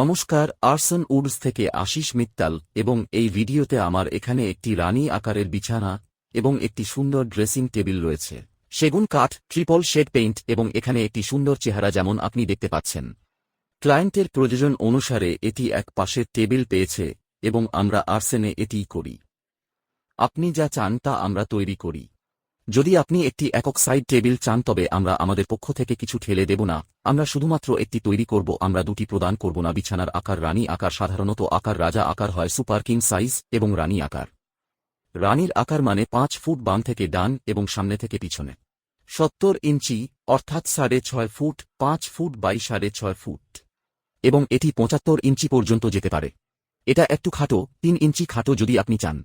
নমস্কার, arson Woods থেকে আশিস মিত্তাল এবং এই ভিডিওতে আমার এখানে একটি রানী আকারের বিছানা এবং একটি সুন্দর ড্রেসিং টেবিল রয়েছে। সেগুন কাঠ, ট্রিপল শেড পেইন্ট এবং এখানে একটি সুন্দর চেহারা যেমন আপনি দেখতে পাচ্ছেন। ক্লায়েন্টের প্রয়োজন অনুসারে এটি এক পাশের টেবিল পেয়েছে এবং আমরা আর্সেনে এটিই করি। আপনি যা চান তা আমরা তৈরি করি। যদি আপনি একটি একক সাইড টেবিল চান, তবে আমরা আমাদের পক্ষ থেকে কিছু ঠেলে দেব না। আমরা শুধুমাত্র একটি তৈরি করব, আমরা দুটি প্রদান করব না। বিছানার আকার রানী আকার, সাধারণত আকার রাজা আকার হয়, সুপার কিং সাইজ এবং রানী আকার। রানীর আকার মানে পাঁচ ফুট বাম থেকে ডান এবং সামনে থেকে পিছনে। সত্তর ইঞ্চি, অর্থাৎ সাড়ে ছয় ফুট, পাঁচ ফুট বাই সাড়ে ছয় ফুট। এবং এটি পঁচাত্তর ইঞ্চি পর্যন্ত যেতে পারে। এটা একটু খাটো, তিন ইঞ্চি খাটো যদি আপনি চান।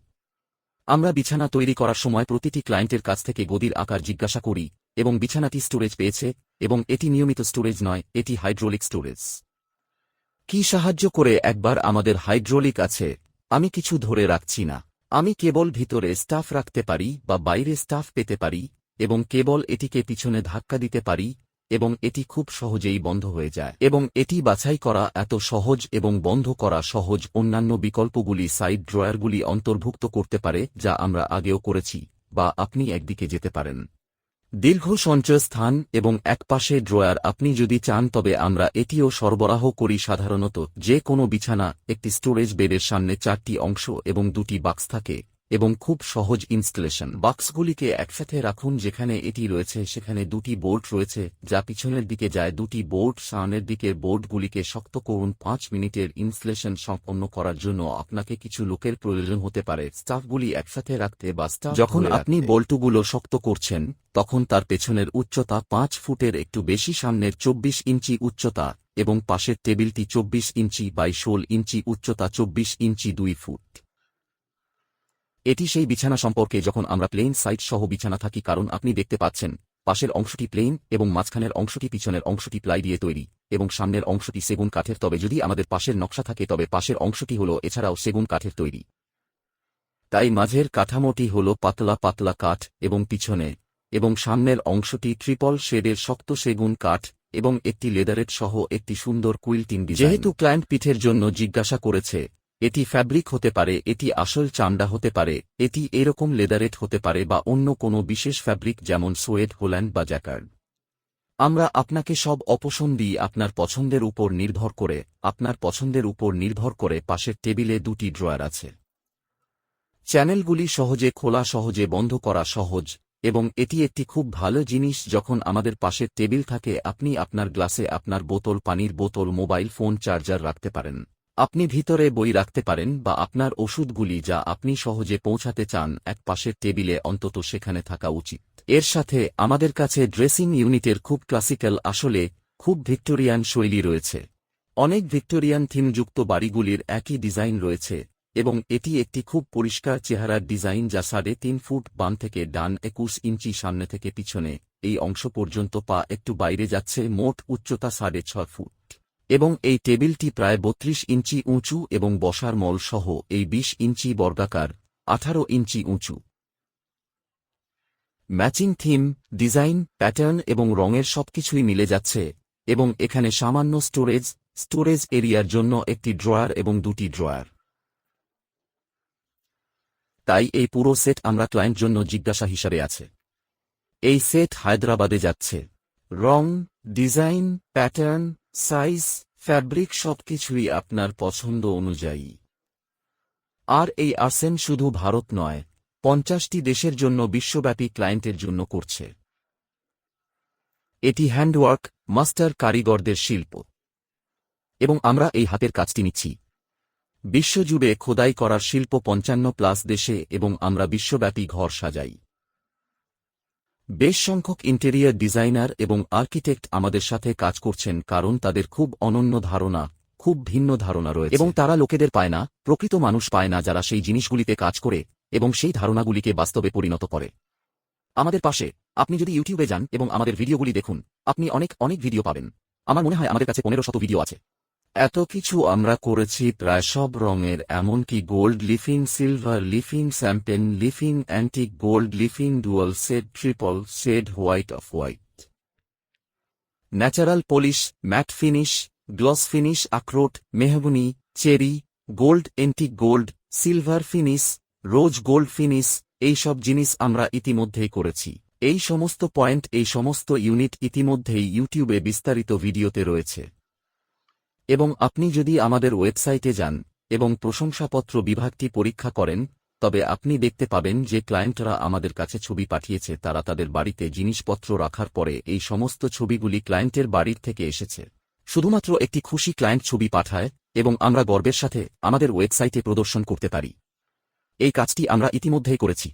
আমরা বিছানা তৈরি করার সময় প্রতিটি ক্লায়েন্টের কাছ থেকে গদির আকার জিজ্ঞাসা করি এবং বিছানাটি স্টোরেজ পেয়েছে এবং এটি নিয়মিত স্টোরেজ নয়, এটি হাইড্রোলিক স্টোরেজ। কি সাহায্য করে একবার আমাদের হাইড্রোলিক আছে? আমি কিছু ধরে রাখছি না। আমি কেবল ভিতরে স্টাফ রাখতে পারি বা বাইরে স্টাফ পেতে পারি এবং কেবল এটিকে পিছনে ধাক্কা দিতে পারি এবং এটি খুব সহজেই বন্ধ হয়ে যায়। এবং এটি বাছাই করা এত সহজ এবং বন্ধ করা সহজ অন্যান্য বিকল্পগুলি সাইড ড্রয়ারগুলি অন্তর্ভুক্ত করতে পারে, যা আমরা আগেও করেছি, বা আপনি একদিকে যেতে পারেন। দীর্ঘ সঞ্চয় স্থান এবং একপাশে ড্রয়ার আপনি যদি চান, তবে আমরা এটিও সরবরাহ করি সাধারণত যে কোনো বিছানা, একটি স্টোরেজ বেডের সামনে চারটি অংশ এবং দুটি বাক্স থাকে। এবং খুব সহজ ইনস্টলেশন বাক্সগুলিকে একসাথে রাখুন যেখানে এটি রয়েছে সেখানে দুটি বোর্ড রয়েছে যা পিছনের দিকে যায়। দুটি বোর্ড সামনের দিকের বোর্ডগুলিকে শক্ত করুন পাঁচ মিনিটের ইনস্টলেশন সম্পন্ন করার জন্য। আপনাকে কিছু লোকের প্রয়োজন হতে পারে। স্টাফগুলি একসাথে রাখতে বা স্টাফ যখন আপনি বল্টুগুলো শক্ত করছেন তখন তার পেছনের উচ্চতা পাঁচ ফুটের একটু বেশি সামনের চব্বিশ ইঞ্চি উচ্চতা এবং পাশের টেবিলটি চব্বিশ ইঞ্চি বাই ষোল ইঞ্চি উচ্চতা চব্বিশ ইঞ্চি দুই ফুট। এটি সেই বিছানা সম্পর্কে যখন আমরা প্লেন সাইড সহ বিছানা থাকি কারণ আপনি দেখতে পাচ্ছেন, পাশের অংশটি প্লেন এবং মাঝখানের অংশটি পিছনের অংশটি প্লাই দিয়ে তৈরি এবং সামনের অংশটি সেগুন কাঠের। তবে যদি আমাদের পাশের নকশা থাকে, তবে পাশের অংশটি হল এছাড়াও সেগুন কাঠের তৈরি। তাই মাঝের কাঠামোটি হল পাতলা পাতলা কাঠ এবং পিছনে এবং সামনের অংশটি ট্রিপল শেডের শক্ত সেগুন কাঠ এবং একটি লেদারেট সহ একটি সুন্দর কুইল্টিং যেহেতু ক্লায়েন্ট পিঠের জন্য জিজ্ঞাসা করেছে এটি ফ্যাব্রিক হতে পারে, এটি আসল চামড়া হতে পারে, এটি এরকম লেদারেট হতে পারে বা অন্য কোনো বিশেষ ফ্যাব্রিক যেমন সোয়েড, হোল্যান্ড বা জ্যাকার্ড। আমরা আপনাকে সব অপশন দিই আপনার পছন্দের উপর নির্ভর করে, আপনার পছন্দের উপর নির্ভর করে পাশের টেবিলে দুটি ড্রয়ার আছে। চ্যানেলগুলি সহজে খোলা, সহজে বন্ধ করা সহজ, এবং এটি একটি খুব ভালো জিনিস যখন আমাদের পাশের টেবিল থাকে, আপনি আপনার গ্লাসে আপনার বোতল, পানির বোতল, মোবাইল, ফোন, চার্জার রাখতে পারেন। আপনি ভিতরে বই রাখতে পারেন বা আপনার ওষুধগুলি যা আপনি সহজে পৌঁছাতে চান এক পাশের টেবিলে অন্তত সেখানে থাকা উচিত। এর সাথে আমাদের কাছে ড্রেসিং ইউনিটের খুব ক্লাসিক্যাল আসলে খুব ভিক্টোরিয়ান শৈলী রয়েছে। অনেক ভিক্টোরিয়ান থিমযুক্ত বাড়িগুলির একই ডিজাইন রয়েছে এবং এটি একটি খুব পরিষ্কার চেহারার ডিজাইন যা সাড়ে তিন ফুট বাম থেকে ডান একুশ ইঞ্চি সামনে থেকে পিছনে এই অংশ পর্যন্ত পা একটু বাইরে যাচ্ছে, মোট উচ্চতা সাড়ে ছয় ফুট। এবং এই টেবিলটি প্রায় বত্রিশ ইঞ্চি উঁচু এবং বসার মল সহ এই বিশ ইঞ্চি বর্গাকার, আঠারো ইঞ্চি উঁচু। ম্যাচিং থিম, ডিজাইন, প্যাটার্ন এবং রঙের সবকিছুই মিলে যাচ্ছে এবং এখানে সামান্য স্টোরেজ স্টোরেজ এরিয়ার জন্য একটি ড্রয়ার এবং দুটি ড্রয়ার। তাই এই পুরো সেট আমরা ক্লায়েন্ট জন্য জিজ্ঞাসা হিসাবে আছে। এই সেট হায়দ্রাবাদে যাচ্ছে। রং, ডিজাইন, প্যাটার্ন সাইজ, ফ্যাব্রিক সবকিছুই আপনার পছন্দ অনুযায়ী। আর এই আসেন শুধু ভারত নয়, পঞ্চাশটি দেশের জন্য বিশ্বব্যাপী ক্লায়েন্টের জন্য করছে। এটি হ্যান্ডওয়ার্ক, মাস্টার কারিগরদের শিল্প। এবং আমরা এই হাতের কাজটি নিচ্ছি। বিশ্বজুড়ে খোদাই করার শিল্প পঞ্চান্ন প্লাস দেশে এবং আমরা বিশ্বব্যাপী ঘর সাজাই। বেশ সংখ্যক ইন্টেরিয়ার ডিজাইনার এবং আর্কিটেক্ট আমাদের সাথে কাজ করছেন কারণ তাদের খুব অনন্য ধারণা, খুব ভিন্ন ধারণা রয়েছে। এবং তারা লোকেদের পায় না, প্রকৃত মানুষ পায় না যারা সেই জিনিসগুলিতে কাজ করে এবং সেই ধারণাগুলিকে বাস্তবে পরিণত করে। আমাদের পাশে, আপনি যদি ইউটিউবে যান এবং আমাদের ভিডিওগুলি দেখুন, আপনি অনেক অনেক ভিডিও পাবেন। আমার মনে হয় আমাদের কাছে পনেরো শত ভিডিও আছে। এত কিছু আমরা করেছি প্রায় সব রঙের, এমনকি gold leafing silver leafing champagne leafing antique gold leafing dual shade triple shade white off white natural polish matt finish gloss finish আখরোট মেহগুনি cherry gold antique gold silver finish rose gold finish এই সব জিনিস আমরা ইতিমধ্যেই করেছি। এই সমস্ত পয়েন্ট এই সমস্ত ইউনিট ইতিমধ্যেই ইউটিউবে বিস্তারিত ভিডিওতে রয়েছে। এবং আপনি যদি আমাদের ওয়েবসাইটে যান এবং প্রশংসাপত্র বিভাগটি পরীক্ষা করেন, তবে আপনি দেখতে পাবেন যে ক্লায়েন্টরা আমাদের কাছে ছবি পাঠিয়েছে, তারা তাদের বাড়িতে জিনিসপত্র রাখার পরে এই সমস্ত ছবিগুলি ক্লায়েন্টের বাড়ির থেকে এসেছে। শুধুমাত্র একটি খুশি ক্লায়েন্ট ছবি পাঠায় এবং আমরা গর্বের সাথে আমাদের ওয়েবসাইটে প্রদর্শন করতে পারি। এই কাজটি আমরা ইতিমধ্যেই করেছি।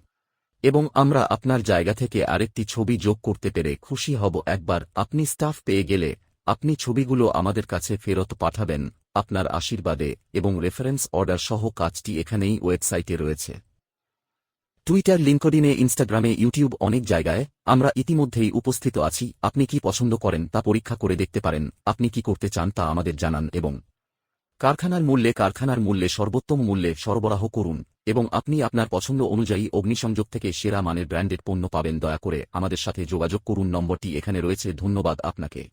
এবং আমরা আপনার জায়গা থেকে আরেকটি ছবি যোগ করতে পেরে খুশি হব। একবার আপনি স্টাফ পেয়ে গেলে আপনি ছবিগুলো আমাদের কাছে ফেরত পাঠাবেন, আপনার আশীর্বাদে এবং রেফারেন্স অর্ডার সহ কাজটি এখানেই ওয়েবসাইটে রয়েছে। টুইটার লিঙ্কডিনে ইনস্টাগ্রামে, ইউটিউব অনেক জায়গায় আমরা ইতিমধ্যেই উপস্থিত আছি, আপনি কি পছন্দ করেন তা পরীক্ষা করে দেখতে পারেন, আপনি কি করতে চান তা আমাদের জানান এবং কারখানার মূল্যে কারখানার মূল্যে, সর্বোত্তম মূল্যে সরবরাহ করুন এবং আপনি আপনার পছন্দ অনুযায়ী অগ্নিসংযোগ থেকে সেরা মানের ব্র্যান্ডেড পণ্য পাবেন, দয়া করে আমাদের সাথে যোগাযোগ করুন, নম্বরটি এখানে রয়েছে, ধন্যবাদ আপনাকে।